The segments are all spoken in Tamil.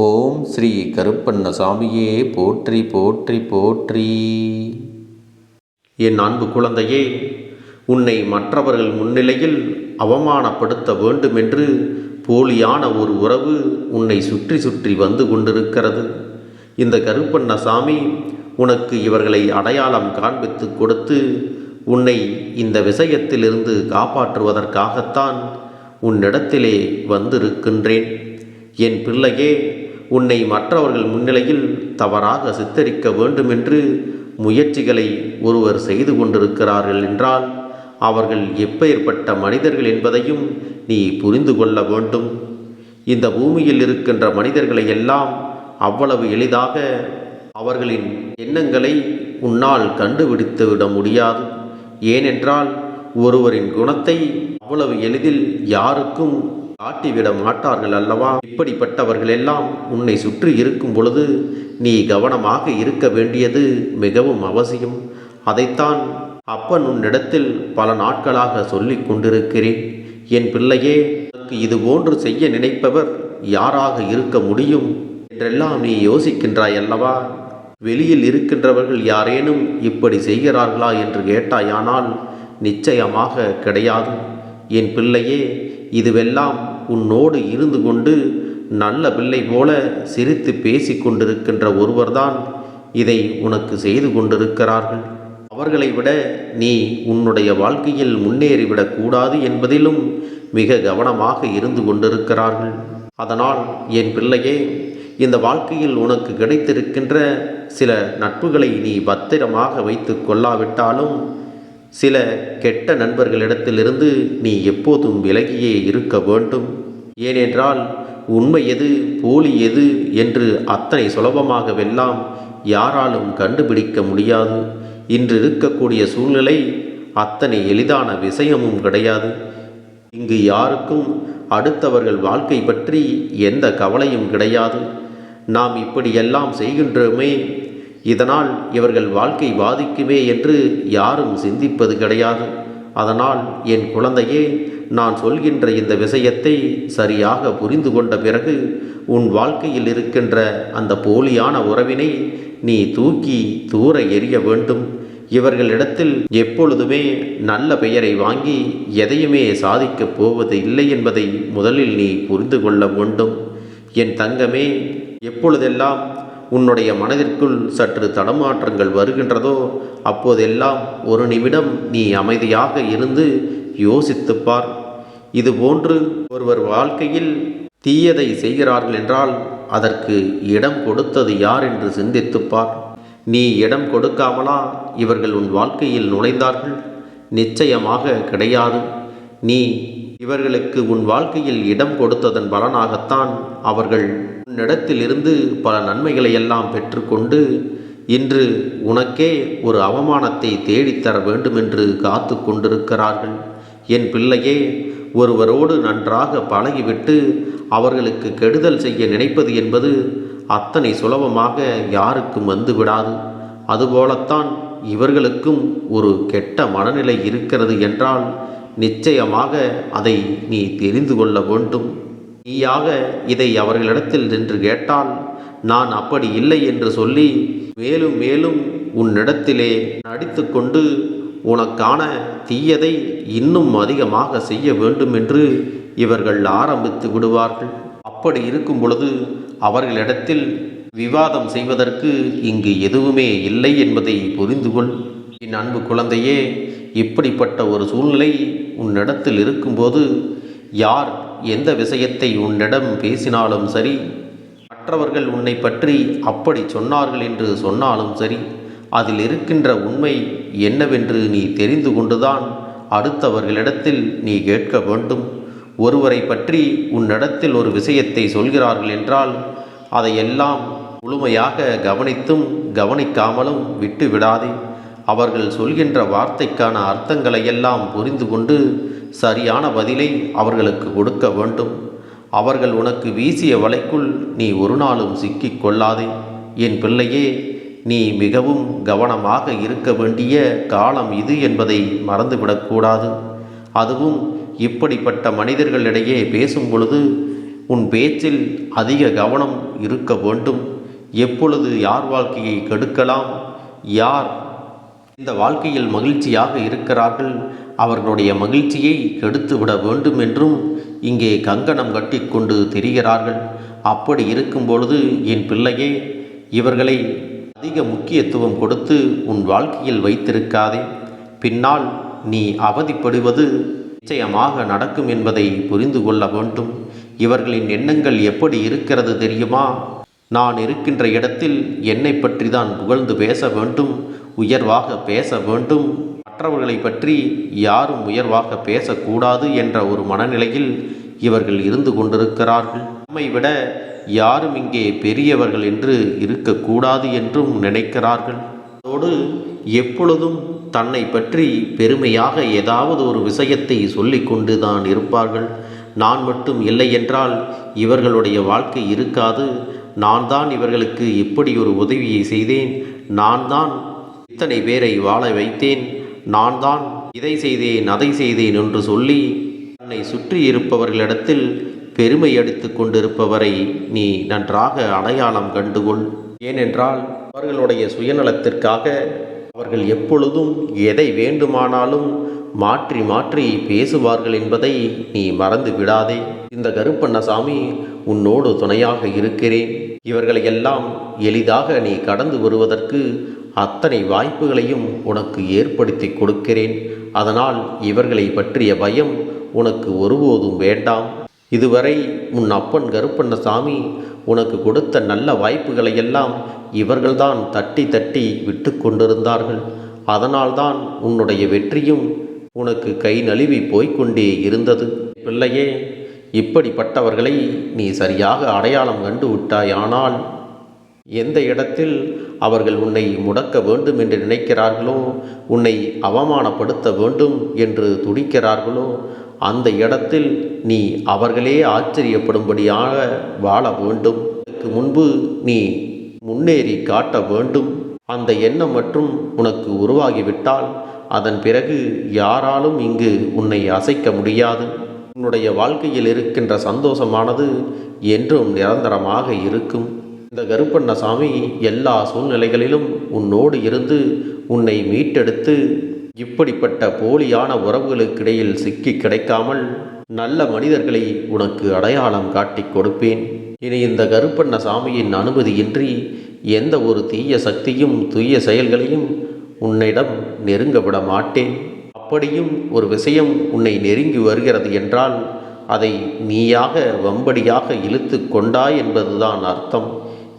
ஓம் ஸ்ரீ கருப்பண்ண சாமியே போற்றி போற்றி போற்றி. என் அன்பு குழந்தையே உன்னை மற்றவர்கள் முன்னிலையில் அவமானப்படுத்த வேண்டுமென்று போலியான ஒரு உறவு உன்னை சுற்றி சுற்றி வந்து கொண்டிருக்கிறது. இந்த கருப்பண்ணசாமி உனக்கு இவர்களை அடையாளம் காண்பித்து கொடுத்து உன்னை இந்த விஷயத்திலிருந்து காப்பாற்றுவதற்காகத்தான் உன்னிடத்திலே வந்திருக்கின்றேன். என் பிள்ளையே உன்னை மற்றவர்கள் முன்னிலையில் தவறாக சித்தரிக்க வேண்டுமென்று முயற்சிகளை ஒருவர் செய்து கொண்டிருக்கிறார்கள் என்றால் அவர்கள் எப்பேற்பட்ட மனிதர்கள் என்பதையும் நீ புரிந்து கொள்ள வேண்டும். இந்த பூமியில் இருக்கின்ற மனிதர்களை எல்லாம் அவ்வளவு எளிதாக அவர்களின் எண்ணங்களை உன்னால் கண்டுபிடித்து விட முடியாது. ஏனென்றால் ஒருவரின் குணத்தை அவ்வளவு எளிதில் யாருக்கும் காட்டிவிட மாட்டார்கள் அல்லவா? இப்படிப்பட்டவர்கள் எல்லாம் உன்னை சுற்றி இருக்கும் பொழுது நீ கவனமாக இருக்க வேண்டியது மிகவும் அவசியம். அதைத்தான் அப்பன் உன்னிடத்தில் பல நாட்களாக சொல்லி கொண்டிருக்கிறேன். என் பிள்ளையே உனக்கு இது போன்று செய்ய நினைப்பவர் யாராக இருக்க முடியும்? என்றெல்லாம் நீ யோசிக்கின்றாய் அல்லவா? வெளியில் இருக்கின்றவர்கள் யாரேனும் இப்படி செய்கிறார்களா என்று கேட்டாயானால் நிச்சயமாக கிடையாது. என் பிள்ளையே இதுவெல்லாம் உன்னோடு இருந்து கொண்டு நல்ல பிள்ளை போல சிரித்து பேசி கொண்டிருக்கின்ற ஒருவர்தான் இதை உனக்கு செய்து கொண்டிருக்கிறார்கள். அவர்களை விட நீ உன்னுடைய வாழ்க்கையில் முன்னேறிவிடக் கூடாது என்பதிலும் மிக கவனமாக இருந்து கொண்டிருக்கிறார்கள். அதனால் என் பிள்ளையே இந்த வாழ்க்கையில் உனக்கு கிடைத்திருக்கின்ற சில நட்புகளை நீ பத்திரமாக வைத்து கொள்ளாவிட்டாலும் சில கெட்ட நண்பர்களிடத்திலிருந்து நீ எப்போதும் விலகியே இருக்க வேண்டும். ஏனென்றால் உண்மை எது போலி எது என்று அத்தனை சுலபமாகவெல்லாம் யாராலும் கண்டுபிடிக்க முடியாது. இன்று இருக்கக்கூடிய சூழ்நிலை அத்தனை எளிதான விஷயமும் கிடையாது. இங்கு யாருக்கும் அடுத்தவர்கள் வாழ்க்கை பற்றி எந்த கவலையும் கிடையாது. நாம் இப்படியெல்லாம் செய்கின்றோமே இதனால் இவர்கள் வாழ்க்கை பாதிக்குமே என்று யாரும் சிந்திப்பது கிடையாது. அதனால் என் குழந்தையே நான் சொல்கின்ற இந்த விஷயத்தை சரியாக புரிந்து கொண்ட பிறகு உன் வாழ்க்கையில் இருக்கின்ற அந்த போலியான உறவினை நீ தூக்கி தூர எறிய வேண்டும். இவர்களிடத்தில் எப்பொழுதுமே நல்ல பெயரை வாங்கி எதையுமே சாதிக்கப் போவது இல்லை என்பதை முதலில் நீ புரிந்து கொள்ள வேண்டும். என் தங்கமே எப்பொழுதெல்லாம் உன்னுடைய மனதிற்குள் சற்று தடமாற்றங்கள் வருகின்றதோ அப்போதெல்லாம் ஒரு நிமிடம் நீ அமைதியாக இருந்து யோசித்துப்பார். இதுபோன்று ஒருவர் வாழ்க்கையில் தீயதை செய்கிறார்கள் என்றால் அதற்கு இடம் கொடுத்தது யார் என்று சிந்தித்துப்பார். நீ இடம் கொடுக்காமலா இவர்கள் உன் வாழ்க்கையில் நுழைந்தார்கள்? நிச்சயமாக கிடையாது. நீ இவர்களுக்கு உன் வாழ்க்கையில் இடம் கொடுத்ததன் பலனாகத்தான் அவர்கள் உன்னிடத்திலிருந்து பல நன்மைகளை எல்லாம் பெற்றுக்கொண்டு இன்று உனக்கே ஒரு அவமானத்தை தேடித்தர வேண்டுமென்று காத்து கொண்டிருக்கிறார்கள். என் பிள்ளையே ஒருவரோடு நன்றாக பழகிவிட்டு அவர்களுக்கு கெடுதல் செய்ய நினைப்பது என்பது அத்தனை சுலபமாக யாருக்கும் வந்து விடாது அதுபோலத்தான் இவர்களுக்கும் ஒரு கெட்ட மனநிலை இருக்கிறது என்றால் நிச்சயமாக அதை நீ தெரிந்து கொள்ள வேண்டும். நீயாக இதை அவர்களிடத்தில் நின்று கேட்டால் நான் அப்படி இல்லை என்று சொல்லி மேலும் மேலும் உன்னிடத்திலே நடித்து கொண்டு உனக்கான தீயதை இன்னும் அதிகமாக செய்ய வேண்டும் என்று இவர்கள் ஆரம்பித்து விடுவார்கள். அப்படி இருக்கும் பொழுது அவர்களிடத்தில் விவாதம் செய்வதற்கு இங்கு எதுவுமே இல்லை என்பதை புரிந்து கொள் என் அன்பு குழந்தையே இப்படிப்பட்ட ஒரு சூழ்நிலை உன்னிடத்தில் இருக்கும்போது யார் எந்த விஷயத்தை உன்னிடம் பேசினாலும் சரி மற்றவர்கள் உன்னை பற்றி அப்படி சொன்னார்கள் என்று சொன்னாலும் சரி அதில் இருக்கின்ற உண்மை என்னவென்று நீ தெரிந்து கொண்டுதான் அடுத்தவர்களிடத்தில் நீ கேட்க வேண்டும். ஒருவரை பற்றி உன்னிடத்தில் ஒரு விஷயத்தை சொல்கிறார்கள் என்றால் அதையெல்லாம் முழுமையாக கவனித்தும் கவனிக்காமலும் விட்டு விடாதே அவர்கள் சொல்கின்ற வார்த்தைக்கான அர்த்தங்களை எல்லாம் புரிந்து கொண்டு சரியான பதிலை அவர்களுக்கு கொடுக்க வேண்டும். அவர்கள் உனக்கு வீசிய வலைக்குள் நீ ஒரு நாளும் சிக்கிக் கொள்ளாதே. என் பிள்ளையே நீ மிகவும் கவனமாக இருக்க வேண்டிய காலம் இது என்பதை மறந்துவிடக்கூடாது அதுவும் இப்படிப்பட்ட மனிதர்களிடையே பேசும் பொழுது உன் பேச்சில் அதிக கவனம் இருக்க வேண்டும். எப்பொழுது யார் வாழ்க்கையை கெடுக்கலாம்? யார் இந்த வாழ்க்கையில் மகிழ்ச்சியாக இருக்கிறார்கள்? அவர்களுடைய மகிழ்ச்சியை கெடுத்துவிட வேண்டும் என்றும் இங்கே கங்கணம் கட்டிக்கொண்டு தெரிகிறார்கள். அப்படி இருக்கும் பொழுது என் பிள்ளையே இவர்களை அதிக முக்கியத்துவம் கொடுத்து உன் வாழ்க்கையில் வைத்திருக்காதே. பின்னால் நீ அவதிப்படுவது நிச்சயமாக நடக்கும் என்பதை புரிந்து கொள்ள வேண்டும். இவர்களின் எண்ணங்கள் எப்படி இருக்கிறது தெரியுமா? நான் இருக்கின்ற இடத்தில் என்னை பற்றி தான் புகழ்ந்து பேச வேண்டும் உயர்வாக பேச வேண்டும். மற்றவர்களை பற்றி யாரும் உயர்வாக பேசக்கூடாது என்ற ஒரு மனநிலையில் இவர்கள் இருந்து கொண்டிருக்கிறார்கள். நம்மை விட யாரும் இங்கே பெரியவர்கள் என்று இருக்கக்கூடாது என்றும் நினைக்கிறார்கள். அதோடு எப்பொழுதும் தன்னை பற்றி பெருமையாக ஏதாவது ஒரு விஷயத்தை சொல்லிக்கொண்டு தான் இருப்பார்கள். நான் மட்டும் இல்லை என்றால் இவர்களுடைய வாழ்க்கை இருக்காது. நான் தான் இவர்களுக்கு இப்படி ஒரு உதவியை செய்தேன். நான் தான் இத்தனை பேரை வாழ வைத்தேன். நான் தான் இதை செய்தேன் அதை செய்தேன் என்று சொல்லி தன்னை சுற்றி இருப்பவர்களிடத்தில் பெருமை அடித்து கொண்டிருப்பவரை நீ நன்றாக அடையாளம் கண்டுகொள். ஏனென்றால் அவர்களுடைய சுயநலத்திற்காக அவர்கள் எப்பொழுதும் எதை வேண்டுமானாலும் மாற்றி மாற்றி பேசுவார்கள் என்பதை நீ மறந்து விடாதே. இந்த கருப்பண்ணசாமி உன்னோடு துணையாக இருக்கிறேன். இவர்களையெல்லாம் எளிதாக நீ கடந்து வருவதற்கு அத்தனை வாய்ப்புகளையும் உனக்கு ஏற்படுத்தி கொடுக்கிறேன். அதனால் இவர்களை பற்றிய பயம் உனக்கு ஒருபோதும் வேண்டாம். இதுவரை உன் அப்பன் கருப்பண்ணசாமி உனக்கு கொடுத்த நல்ல வாய்ப்புகளை எல்லாம் இவர்கள்தான் தட்டி தட்டி விட்டு கொண்டிருந்தார்கள். அதனால்தான் உன்னுடைய வெற்றியும் உனக்கு கை நழுவி போய்க்கொண்டே இருந்தது. பிள்ளையே இப்படிப்பட்டவர்களை நீ சரியாக அடையாளம் கண்டு விட்டாயானால் எந்த இடத்தில் அவர்கள் உன்னை முடக்க வேண்டும் என்று நினைக்கிறார்களோ உன்னை அவமானப்படுத்த வேண்டும் என்று துடிக்கிறார்களோ அந்த இடத்தில் நீ அவர்களே ஆச்சரியப்படும்படியாக வாழ வேண்டும். அதற்கு முன்பு நீ முன்னேறி காட்ட வேண்டும். அந்த எண்ணம் மற்றும் உனக்கு உருவாகிவிட்டால் அதன் பிறகு யாராலும் இங்கு உன்னை அசைக்க முடியாது. உன்னுடைய வாழ்க்கையில் இருக்கின்ற சந்தோஷமானது என்றும் நிரந்தரமாக இருக்கும். இந்த கருப்பண்ண சாமி எல்லா சூழ்நிலைகளிலும் உன்னோடு இருந்து உன்னை மீட்டெடுத்து இப்படிப்பட்ட போலியான உறவுகளுக்கிடையில் சிக்கி கிடைக்காமல் நல்ல மனிதர்களை உனக்கு அடையாளம் காட்டிக் கொடுப்பேன். இனி இந்த கருப்பண்ண சாமியின் அனுமதியின்றி எந்த ஒரு தீய சக்தியும் தூய செயல்களையும் உன்னிடம் நெருங்க விட மாட்டேன். அப்படியும் ஒரு விஷயம் உன்னை நெருங்கி வருகிறது என்றால் அதை நீயாக வம்படியாக இழுத்து கொண்டாய் என்பதுதான் அர்த்தம்.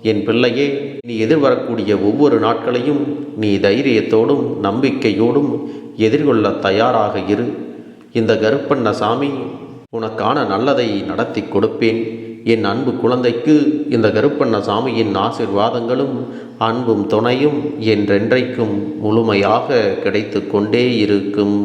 என் பிள்ளையே நீ எதிர்வரக்கூடிய ஒவ்வொரு நாட்களையும் நீ தைரியத்தோடும் நம்பிக்கையோடும் எதிர்கொள்ள தயாராக இரு. இந்த கருப்பண்ண சாமி உனக்கான நல்லதை நடத்தி கொடுப்பேன். என் அன்பு குழந்தைக்கு இந்த கருப்பண்ண சாமியின் ஆசிர்வாதங்களும் அன்பும் துணையும் என்றென்றைக்கும் முழுமையாக கிடைத்து கொண்டே இருக்கும்.